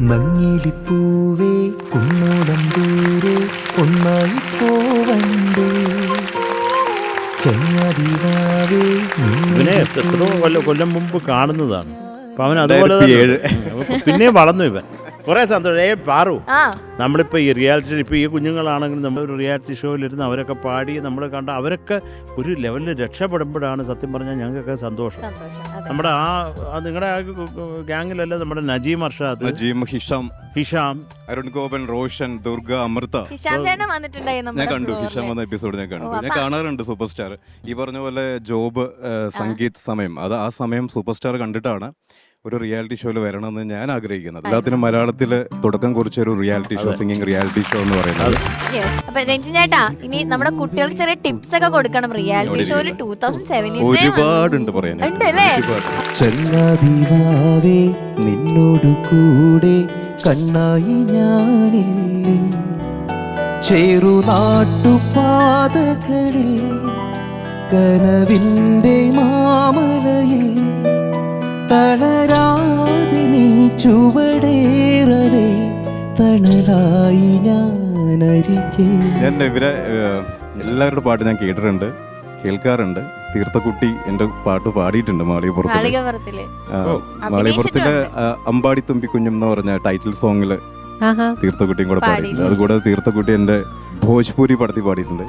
നങ്ങിലിപ്പൂവേ കുന്നോടം ദൂരെ ഒന്നായി പോവണ്ടേ ചെങ്ങതിവാവേ ഇവനെ എത്രയോ കൊല്ലം കൊല്ലം മുമ്പ് കാണുന്നതാണ്. അപ്പൊ അവൻ അതുപോലെ തന്നെ പിന്നെ വളർന്നു ഇവൻ. കുറെ സന്തോഷം. ഏ പാറു ആ. നമ്മളിപ്പോൾ ഈ റിയാലിറ്റി ഇപ്പോൾ ഈ കുഞ്ഞുങ്ങളാണെങ്കിലും നമ്മൾ ഒരു റിയാലിറ്റി ഷോയിലിരുന്ന് അവരൊക്കെ പാടി നമ്മൾ കണ്ട അവരൊക്കെ ഒരു ലെവലിൽ രക്ഷപ്പെടുമ്പോഴാണ് സത്യം പറഞ്ഞാൽ ഞങ്ങൾക്കൊക്കെ സന്തോഷം. സന്തോഷം അതെ. നമ്മുടെ ആ ആ നിങ്ങളുടെ ആ ഗ്യാങ്ങിലല്ല നമ്മുടെ നജീം അർഷാദ് നജീം ഹിഷാം. ഹിഷാം. അരുൺ ഗോപൻ റോഷൻ ദുർഗ അമൃത. ഹിഷാം ചേട്ടൻ വന്നിട്ടുണ്ടായി ഞാൻ നമ്മുടെ കണ്ടു. ഹിഷാം വന്ന എപ്പിസോഡ് ഞാൻ കണ്ടു. ഞാൻ കാണാറുണ്ട് സൂപ്പർ സ്റ്റാർ ഈ പറഞ്ഞ പോലെ ജോബ് ഏഹ്, സംഗീത് സമയം. അത് ആ സമയം സൂപ്പർ സ്റ്റാർ കണ്ടിട്ടാണ്. ഒരു റിയാലിറ്റി ഷോയിൽ വരണമെന്ന് ഞാൻ ആഗ്രഹിക്കുന്നത്. എല്ലാത്തിനും മലയാളത്തിൽ തുടക്കം കുറിച്ച ഒരു reality show singing reality show എന്ന് പറയുന്നത്. Yes. അപ്പൊ രഞ്ജിൻ ചേട്ടാ ഇനി നമ്മുടെ കുട്ടികൾക്ക് ചെറിയ ടിപ്സ് ഒക്കെ കൊടുക്കണം റിയാലിറ്റി ഷോയിൽ ടൂ തൗസൻഡ് സെവനിൽ ഒരുപാടുണ്ട് പറയാൻ നിന്നോട് അല്ലേ? ചെങ്ങതിവാവേ നിന്നോടു കൂടെ കണ്ണായി ഞാനില്ലേ? ചെറുനാട്ടുപാതകളിൽ കനവിന്റെ മാമലയിൽ തളരാതെ നീ ചുവടേറവേ തണലായി ഞാനരികെ. ഞാൻ ഇവരെ എല്ലാവരുടെ പാട്ട് ഞാൻ കേട്ടിട്ടുണ്ട് കേൾക്കാറുണ്ട്. തീർത്ഥക്കുട്ടി എന്റെ പാട്ട് പാടിയിട്ടുണ്ട് മാളിയപ്പുറത്ത് മാളികപ്പുറത്തിലെ. അമ്പാടി തുമ്പി കുഞ്ഞും എന്ന് പറഞ്ഞ ടൈറ്റിൽ സോങ്ങിൽ തീർത്ഥക്കുട്ടിയും കൂടെ പാടിയിട്ടുണ്ട്. അതുകൂടെ തീർത്ഥക്കുട്ടി എന്റെ ഭോജ്പൂരി പടത്തി പാടിയിട്ടുണ്ട്.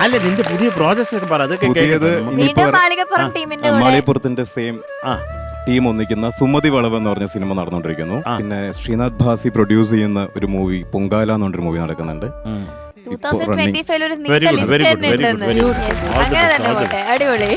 അല്ല നിന്റെ പുതിയ പ്രോജക്ട്സ് ഒക്കെ പറ. അതൊക്കെ പുതിയത് മാളികപ്പുറത്തിന്റെ സെയിം ആ. ടീം ഒന്നിക്കുന്ന സുമതി വളവ് എന്ന് പറഞ്ഞ സിനിമ നടന്നുകൊണ്ടിരിക്കുന്നു. പിന്നെ ശ്രീനാഥ് ഭാസി പ്രൊഡ്യൂസ് ചെയ്യുന്ന ഒരു മൂവി പൊങ്കാല എന്ന് പറഞ്ഞൊരു മൂവി നടക്കുന്നുണ്ട്. അടിപൊളി.